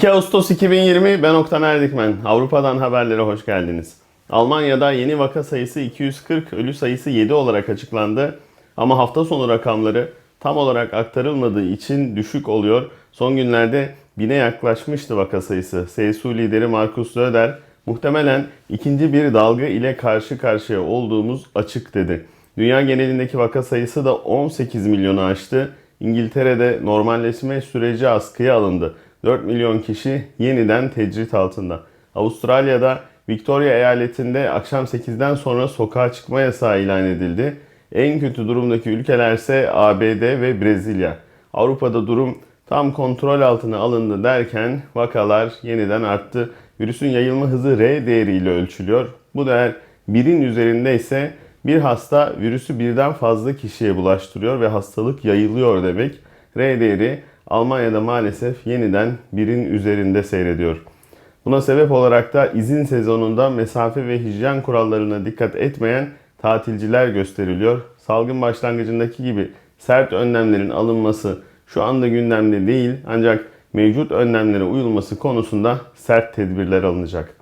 2 Ağustos 2020 ben Oktan Erdikmen. Avrupa'dan haberlere hoş geldiniz. Almanya'da yeni vaka sayısı 240, ölü sayısı 7 olarak açıklandı. Ama hafta sonu rakamları tam olarak aktarılmadığı için düşük oluyor. Son günlerde bine yaklaşmıştı vaka sayısı. CSU lideri Markus Söder muhtemelen ikinci bir dalga ile karşı karşıya olduğumuz açık dedi. Dünya genelindeki vaka sayısı da 18 milyonu aştı. İngiltere'de normalleşme süreci askıya alındı. 4 milyon kişi yeniden tecrit altında. Avustralya'da Victoria eyaletinde akşam 8'den sonra sokağa çıkma yasağı ilan edildi. En kötü durumdaki ülkelerse ABD ve Brezilya. Avrupa'da durum tam kontrol altına alındı derken vakalar yeniden arttı. Virüsün yayılma hızı R değeriyle ölçülüyor. Bu değer birin üzerinde ise bir hasta virüsü birden fazla kişiye bulaştırıyor ve hastalık yayılıyor demek. R değeri Almanya'da maalesef yeniden birin üzerinde seyrediyor. Buna sebep olarak da izin sezonunda mesafe ve hijyen kurallarına dikkat etmeyen tatilciler gösteriliyor. Salgın başlangıcındaki gibi sert önlemlerin alınması şu anda gündemde değil ancak mevcut önlemlere uyulması konusunda sert tedbirler alınacak.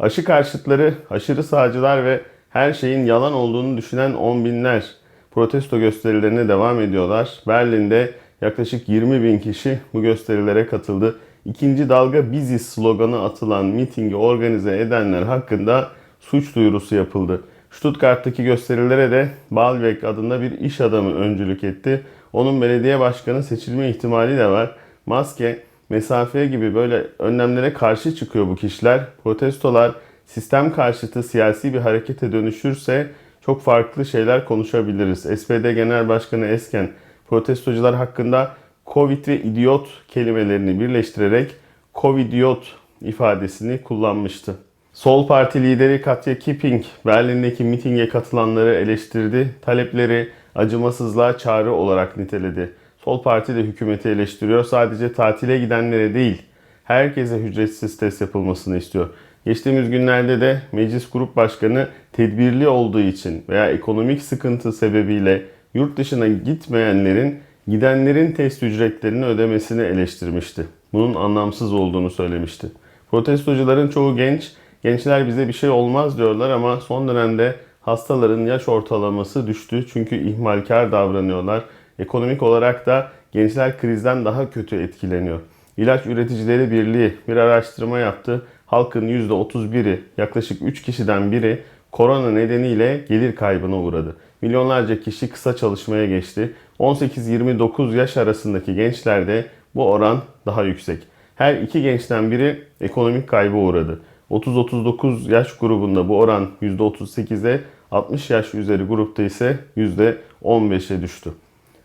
Aşı karşıtları, aşırı sağcılar ve her şeyin yalan olduğunu düşünen on binler protesto gösterilerine devam ediyorlar. Berlin'de yaklaşık 20 bin kişi bu gösterilere katıldı. İkinci dalga biziz sloganı atılan mitingi organize edenler hakkında suç duyurusu yapıldı. Stuttgart'taki gösterilere de Balweg adında bir iş adamı öncülük etti. Onun belediye başkanı seçilme ihtimali de var. Maske, mesafe gibi böyle önlemlere karşı çıkıyor bu kişiler. Protestolar sistem karşıtı siyasi bir harekete dönüşürse çok farklı şeyler konuşabiliriz. SPD Genel Başkanı Esken protestocular hakkında Covid ve idiot kelimelerini birleştirerek Covidiot ifadesini kullanmıştı. Sol Parti lideri Katya Kipping Berlin'deki mitinge katılanları eleştirdi. Talepleri acımasızlığa çağrı olarak niteledi. Sol Parti de hükümeti eleştiriyor. Sadece tatile gidenlere değil, herkese ücretsiz test yapılmasını istiyor. Geçtiğimiz günlerde de Meclis Grup Başkanı tedbirli olduğu için veya ekonomik sıkıntı sebebiyle yurt dışına gitmeyenlerin gidenlerin test ücretlerini ödemesini eleştirmişti. Bunun anlamsız olduğunu söylemişti. Protestocuların çoğu genç, gençler bize bir şey olmaz diyorlar ama son dönemde hastaların yaş ortalaması düştü çünkü ihmalkar davranıyorlar. Ekonomik olarak da gençler krizden daha kötü etkileniyor. İlaç Üreticileri Birliği bir araştırma yaptı. Halkın %31'i, yaklaşık 3 kişiden biri korona nedeniyle gelir kaybına uğradı. Milyonlarca kişi kısa çalışmaya geçti. 18-29 yaş arasındaki gençlerde bu oran daha yüksek. Her iki gençten biri ekonomik kaybı uğradı. 30-39 yaş grubunda bu oran %38'e, 60 yaş üzeri grupta ise %15'e düştü.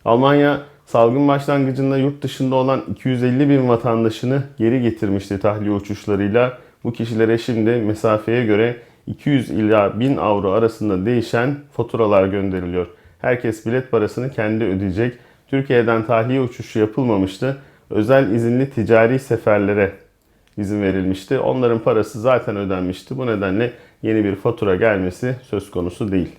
Almanya salgın başlangıcında yurt dışında olan 250 bin vatandaşını geri getirmişti tahliye uçuşlarıyla. Bu kişilere şimdi mesafeye göre 200 ila 1000 avro arasında değişen faturalar gönderiliyor. Herkes bilet parasını kendi ödeyecek. Türkiye'den tahliye uçuşu yapılmamıştı. Özel izinli ticari seferlere izin verilmişti. Onların parası zaten ödenmişti. Bu nedenle yeni bir fatura gelmesi söz konusu değil.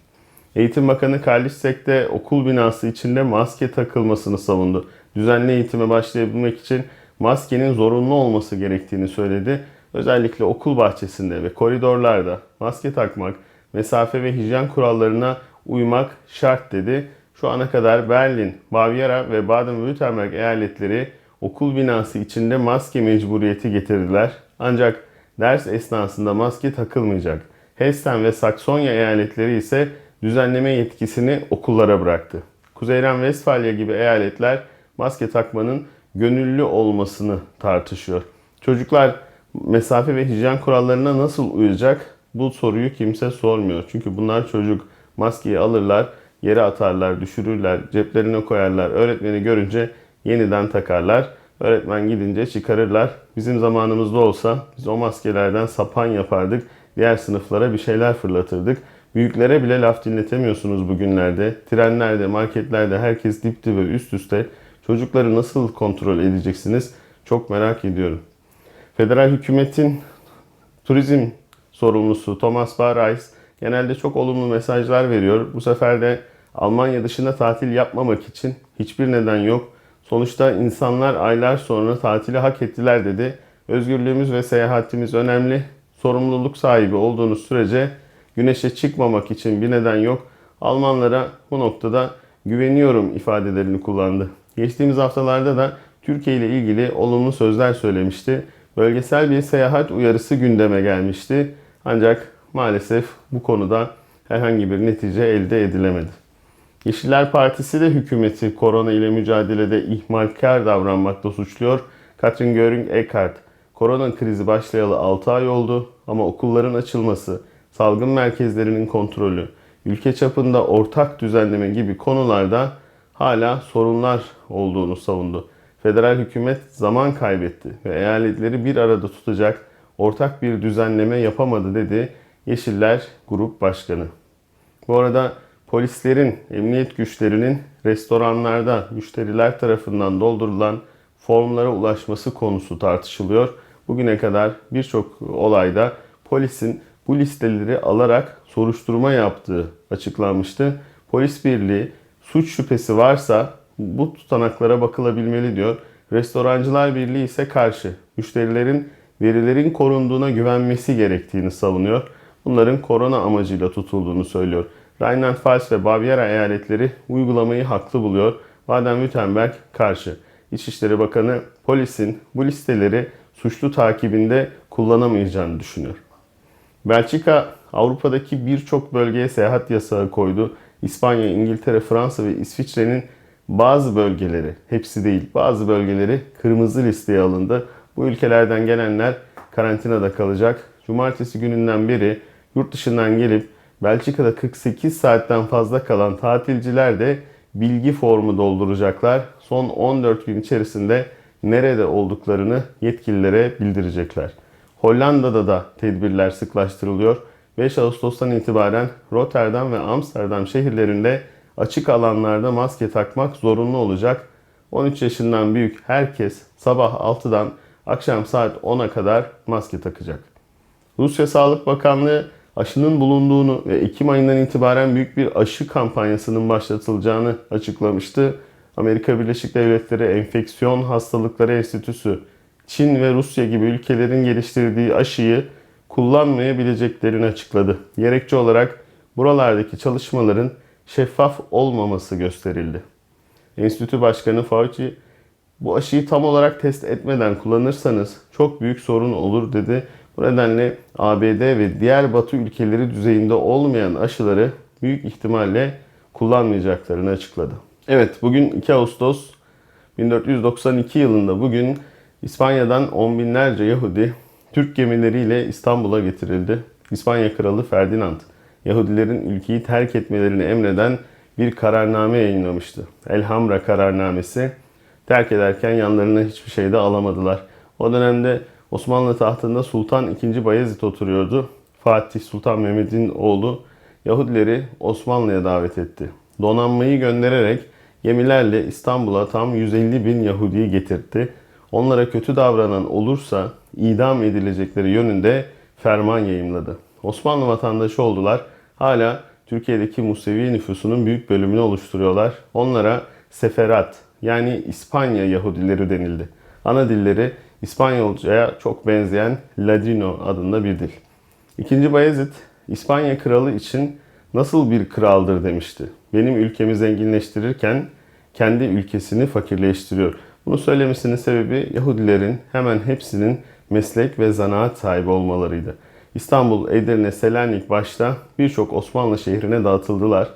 Eğitim Bakanı Karliçek de okul binası içinde maske takılmasını savundu. Düzenli eğitime başlayabilmek için maskenin zorunlu olması gerektiğini söyledi. Özellikle okul bahçesinde ve koridorlarda maske takmak, mesafe ve hijyen kurallarına uymak şart dedi. Şu ana kadar Berlin, Bavyera ve Baden-Württemberg eyaletleri okul binası içinde maske mecburiyeti getirdiler. Ancak ders esnasında maske takılmayacak. Hessen ve Saksonya eyaletleri ise düzenleme yetkisini okullara bıraktı. Kuzeyren Westfalia gibi eyaletler maske takmanın gönüllü olmasını tartışıyor. Çocuklar mesafe ve hijyen kurallarına nasıl uyacak? Bu soruyu kimse sormuyor. Çünkü bunlar çocuk maskeyi alırlar, yere atarlar, düşürürler, ceplerine koyarlar. Öğretmeni görünce yeniden takarlar. Öğretmen gidince çıkarırlar. Bizim zamanımızda olsa biz o maskelerden sapan yapardık. Diğer sınıflara bir şeyler fırlatırdık. Büyüklere bile laf dinletemiyorsunuz bugünlerde. Trenlerde, marketlerde herkes dip dibe üst üste. Çocukları nasıl kontrol edeceksiniz? Çok merak ediyorum. Federal hükümetin turizm sorumlusu Thomas Barreis genelde çok olumlu mesajlar veriyor. Bu sefer de Almanya dışında tatil yapmamak için hiçbir neden yok. Sonuçta insanlar aylar sonra tatili hak ettiler dedi. Özgürlüğümüz ve seyahatimiz önemli. Sorumluluk sahibi olduğunuz sürece güneşe çıkmamak için bir neden yok. Almanlara bu noktada güveniyorum ifadelerini kullandı. Geçtiğimiz haftalarda da Türkiye ile ilgili olumlu sözler söylemişti. Bölgesel bir seyahat uyarısı gündeme gelmişti. Ancak maalesef bu konuda herhangi bir netice elde edilemedi. Yeşiller Partisi de hükümeti korona ile mücadelede ihmalkar davranmakta suçluyor. Katrin Göring-Eckardt, korona krizi başlayalı 6 ay oldu ama okulların açılması, salgın merkezlerinin kontrolü, ülke çapında ortak düzenleme gibi konularda hala sorunlar olduğunu savundu. Federal hükümet zaman kaybetti ve eyaletleri bir arada tutacak ortak bir düzenleme yapamadı dedi Yeşiller Grup Başkanı. Bu arada polislerin, emniyet güçlerinin restoranlarda müşteriler tarafından doldurulan formlara ulaşması konusu tartışılıyor. Bugüne kadar birçok olayda polisin bu listeleri alarak soruşturma yaptığı açıklanmıştı. Polis birliği suç şüphesi varsa bu tutanaklara bakılabilmeli diyor. Restorancılar Birliği ise karşı. Müşterilerin verilerin korunduğuna güvenmesi gerektiğini savunuyor. Bunların korona amacıyla tutulduğunu söylüyor. Rheinland-Pfalz ve Bavyera eyaletleri uygulamayı haklı buluyor. Baden-Württemberg karşı. İçişleri Bakanı polisin bu listeleri suçlu takibinde kullanamayacağını düşünüyor. Belçika Avrupa'daki birçok bölgeye seyahat yasağı koydu. İspanya, İngiltere, Fransa ve İsviçre'nin bazı bölgeleri, hepsi değil, bazı bölgeleri kırmızı listeye alındı. Bu ülkelerden gelenler karantinada kalacak. Cumartesi gününden beri yurt dışından gelip Belçika'da 48 saatten fazla kalan tatilciler de bilgi formu dolduracaklar. Son 14 gün içerisinde nerede olduklarını yetkililere bildirecekler. Hollanda'da da tedbirler sıklaştırılıyor. 5 Ağustos'tan itibaren Rotterdam ve Amsterdam şehirlerinde açık alanlarda maske takmak zorunlu olacak. 13 yaşından büyük herkes sabah 6'dan akşam saat 10'a kadar maske takacak. Rusya Sağlık Bakanlığı aşının bulunduğunu ve Ekim ayından itibaren büyük bir aşı kampanyasının başlatılacağını açıklamıştı. Amerika Birleşik Devletleri Enfeksiyon Hastalıkları Enstitüsü, Çin ve Rusya gibi ülkelerin geliştirdiği aşıyı kullanmayabileceklerini açıkladı. Gerekçe olarak buralardaki çalışmaların şeffaf olmaması gösterildi. Enstitü Başkanı Fauci, bu aşıyı tam olarak test etmeden kullanırsanız çok büyük sorun olur dedi. Bu nedenle ABD ve diğer Batı ülkeleri düzeyinde olmayan aşıları büyük ihtimalle kullanmayacaklarını açıkladı. Evet bugün 2 Ağustos 1492 yılında bugün İspanya'dan on binlerce Yahudi Türk gemileriyle İstanbul'a getirildi. İspanya Kralı Ferdinand Yahudilerin ülkeyi terk etmelerini emreden bir kararname yayınlamıştı. Elhamra kararnamesi terk ederken yanlarına hiçbir şey de alamadılar. O dönemde Osmanlı tahtında Sultan II. Bayezid oturuyordu. Fatih Sultan Mehmet'in oğlu Yahudileri Osmanlı'ya davet etti. Donanmayı göndererek gemilerle İstanbul'a tam 150 bin Yahudi'yi getirtti. Onlara kötü davranan olursa idam edilecekleri yönünde ferman yayımladı. Osmanlı vatandaşı oldular. Hala Türkiye'deki Musevi nüfusunun büyük bölümünü oluşturuyorlar. Onlara Seferat yani İspanya Yahudileri denildi. Ana dilleri İspanyolcaya çok benzeyen Ladino adında bir dil. İkinci Bayezid İspanya kralı için nasıl bir kraldır demişti. Benim ülkemi zenginleştirirken kendi ülkesini fakirleştiriyor. Bunu söylemesinin sebebi Yahudilerin hemen hepsinin meslek ve zanaat sahibi olmalarıydı. İstanbul, Edirne, Selanik başta birçok Osmanlı şehrine dağıtıldılar.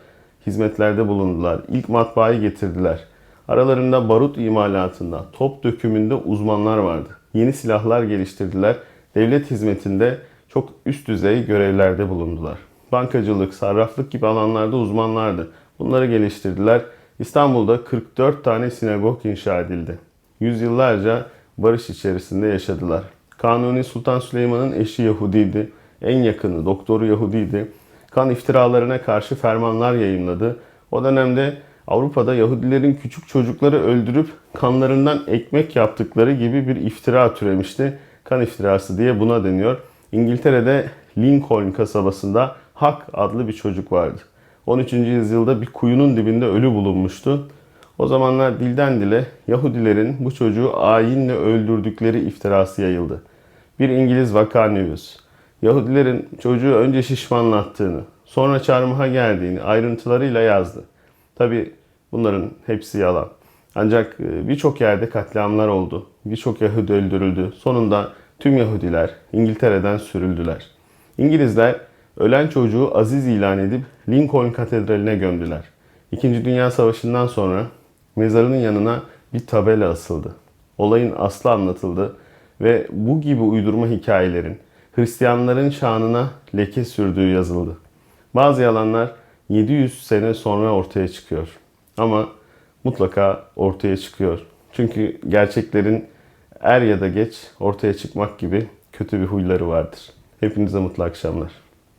Hizmetlerde bulundular. İlk matbaayı getirdiler. Aralarında barut imalatında, top dökümünde uzmanlar vardı. Yeni silahlar geliştirdiler. Devlet hizmetinde çok üst düzey görevlerde bulundular. Bankacılık, sarraflık gibi alanlarda uzmanlardı. Bunları geliştirdiler. İstanbul'da 44 tane sinagog inşa edildi. Yüzyıllarca barış içerisinde yaşadılar. Kanuni Sultan Süleyman'ın eşi Yahudiydi. En yakını doktoru Yahudiydi. Kan iftiralarına karşı fermanlar yayınladı. O dönemde Avrupa'da Yahudilerin küçük çocukları öldürüp kanlarından ekmek yaptıkları gibi bir iftira türemişti. Kan iftirası diye buna deniyor. İngiltere'de Lincoln kasabasında Hak adlı bir çocuk vardı. 13. yüzyılda bir kuyunun dibinde ölü bulunmuştu. O zamanlar dilden dile Yahudilerin bu çocuğu ayinle öldürdükleri iftirası yayıldı. Bir İngiliz vaka news. Yahudilerin çocuğu önce şişmanlattığını, sonra çarmıha geldiğini ayrıntılarıyla yazdı. Tabi bunların hepsi yalan. Ancak e, birçok yerde katliamlar oldu. Birçok Yahudi öldürüldü. Sonunda tüm Yahudiler İngiltere'den sürüldüler. İngilizler ölen çocuğu aziz ilan edip Lincoln Katedrali'ne gömdüler. İkinci Dünya Savaşı'ndan sonra mezarının yanına bir tabela asıldı. Olayın aslı anlatıldı ve bu gibi uydurma hikayelerin Hristiyanların şanına leke sürdüğü yazıldı. Bazı yalanlar 700 sene sonra ortaya çıkıyor. Ama mutlaka ortaya çıkıyor. Çünkü gerçeklerin er ya da geç ortaya çıkmak gibi kötü bir huyları vardır. Hepinize mutlu akşamlar.